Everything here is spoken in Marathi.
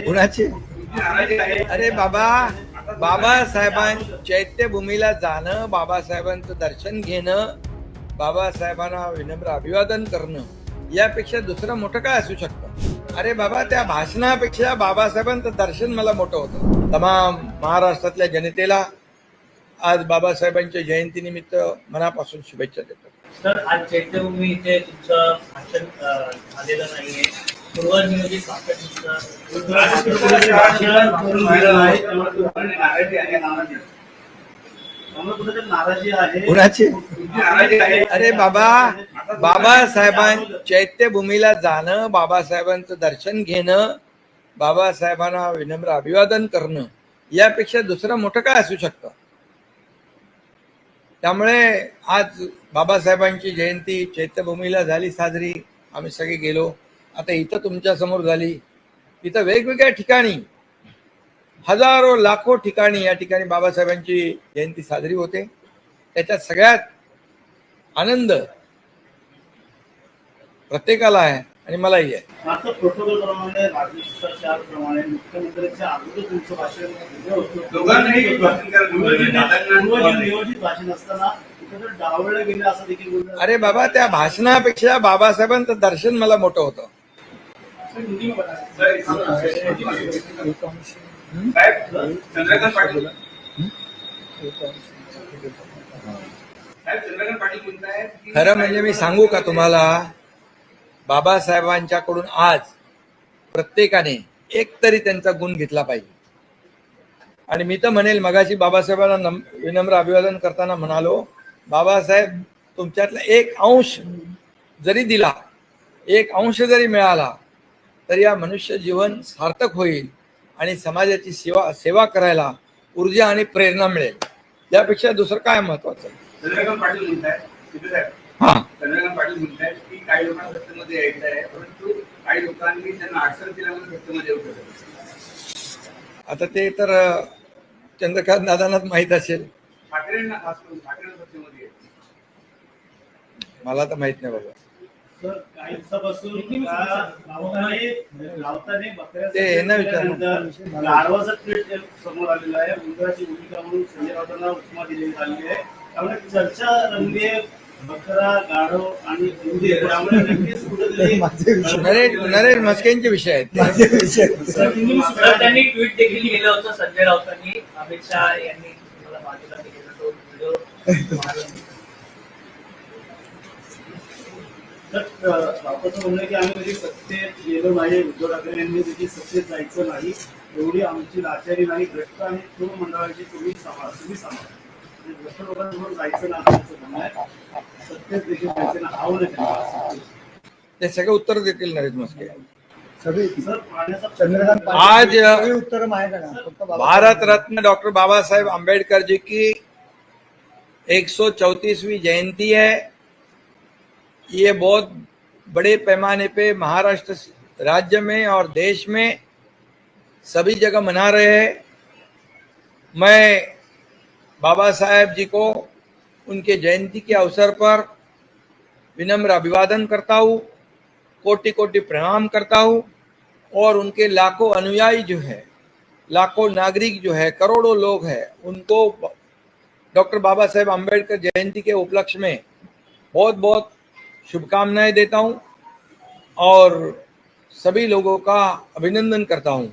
कुणाची? अरे बाबा बाबासाहेबां चैत्यभूमीला जाणं बाबासाहेबांचं दर्शन घेणं बाबासाहेबांना विनम्र अभिवादन करणं यापेक्षा दुसरं मोठं काय असू शकतं? अरे बाबा त्या भाषणापेक्षा बाबासाहेबांचं दर्शन मला मोठं होतं. तमाम महाराष्ट्रातल्या जनतेला आज बाबासाहेबांच्या जयंतीनिमित्त मनापासून शुभेच्छा देतो. सर आज चैत्यभूमी इथे तुमचं भाषण झालेलं नाहीये. पूर्वनियोजित कुणाची नाराजी आहे अरे बाबा बाबासाहेबां चैत्यभूमीला जाणं बाबासाहेबांचं दर्शन घेणं बाबासाहेबांना विनम्र अभिवादन करणं यापेक्षा दुसरं मोठं काय असू शकतं? त्यामुळे आज बाबासाहेबांची जयंती चैत्यभूमीला झाली साजरी. आम्ही सगळे गेलो. आता इथं तुमच्यासमोर झाली. इथं वेगवेगळ्या ठिकाणी हजारो लाखो ठिकाणी या ठिकाणी बाबासाहेबांची जयंती साजरी होते. त्याच्यात सगळ्यात आनंद प्रत्येकाला आहे आणि मलाही आहे. मात्र प्रोटोकॉल प्रमाणे राज्यशास्त्राच्या प्रमाणे मुख्यमंत्र्यांच्या अगोदर तुमचं भाषण वेगळं होतं. दोघांनाही भाषण करायला नियोजित- दादांना- नियोजित- नियोजित भाषण असताना कुठेतरी डावळलं गेलं असं देखील बोललं अरे बाबा त्या भाषणापेक्षा बाबासाहेबांचं दर्शन मला मोठं होतं. चंद्रकांत पाटील खरं म्हणजे मी सांगू का तुम्हाला? बाबासाहेबांच्याकडून आज प्रत्येकाने एक तरी त्यांचा गुण घेतला पाहिजे. आणि मी तर म्हणेल मगाशी बाबासाहेबांना नम- विनम्र अभिवादन करताना म्हणालो बाबासाहेब तुमच्यातला एक अंश जरी दिला एक अंश जरी मिळाला तर या मनुष्य जीवन सार्थक होईल आणि समाजाची सेवा सेवा करायला ऊर्जा आणि प्रेरणा मिळेल. यापेक्षा दुसरं काय महत्वाचं? चंद्रकांत पाटील म्हणतायत तिथे साहेब हा. चंद्रकांत पाटील म्हणतायत की काही लोकांना सत्तेमध्ये यायचं आहे परंतु काही लोकांनी त्यांना अडचण केल्यामुळे सत्तेमध्ये येऊ शकत आता ते तर चंद्रकांत दादांनाच माहीत असेल. ठाकरेंना खास करून ठाकरेंना सत्तेमध्ये यायचं. मला तर माहीत नाही बाबा. ते ना विचारलं. बकऱ्यानंतर गाढवाचं ट्विट समोर आलेलं आहे. उंदराची भूमिका म्हणून संजय राऊतांना उपमा आहे. त्यामुळे चर्चा रंगली आहे. बकरा गाढव आणि उंदीर त्यामुळे नक्कीच कुठेतरी नरेश नरेश म्हस्केंचे विषय आहेत. ते. त्यांनी ट्विट देखील केलं होतं संजय राऊतांनी. अमित शहा यांनी तुम्हाला बाजूला केलेला तो व्हिडिओ राऊतांचं म्हणणं आहे की आम्ही सत्तेत गेलो नाही उद्धव ठाकरे यांनी सत्तेत जायचं नाही एवढी आमची लाचारी नाही भ्रष्ट आणि तरुण मंडळाची तुम्ही सांभाळ तुम्ही सांभाळ. आणि भ्रष्ट लोकांसमोर जायचं नाही असं म्हणणं आहे. सत्तेत देखील जायचं नाही आव्हान आहे त्यांना. ते सगळे उत्तर देतील नरेश पाण्याचा आज भारत रत्न डॉक्टर बाबा साहेब अम्बेडकर जी की 134वीं जयंती है ये बहुत बड़े पैमाने पे महाराष्ट्र राज्य में और देश में सभी जगह मना रहे हैं। मैं बाबा साहेब जी को उनके जयंती के अवसर पर विनम्र अभिवादन करता हूँ कोटि कोटि प्रणाम करता हूँ और उनके लाखों अनुयायी जो है, लाखों नागरिक जो है, करोड़ों लोग हैं, उनको डॉक्टर बाबा साहेब अंबेडकर जयंती के उपलक्ष्य में बहुत बहुत शुभकामनाएं देता हूं और सभी लोगों का अभिनंदन करता हूं।